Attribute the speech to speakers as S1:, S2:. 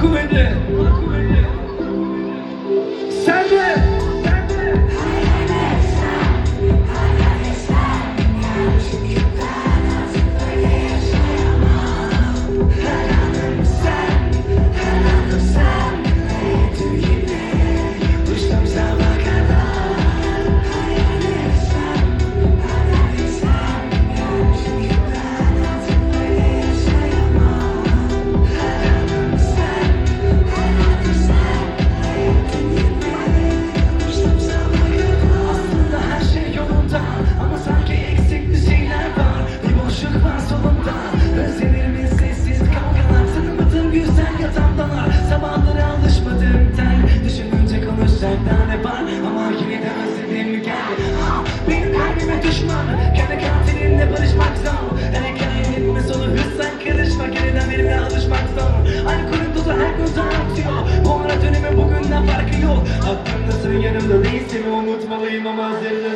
S1: kuvveti. Sen de Aklımdasın yanımda değilsin. Unutmalıyım ama hazırda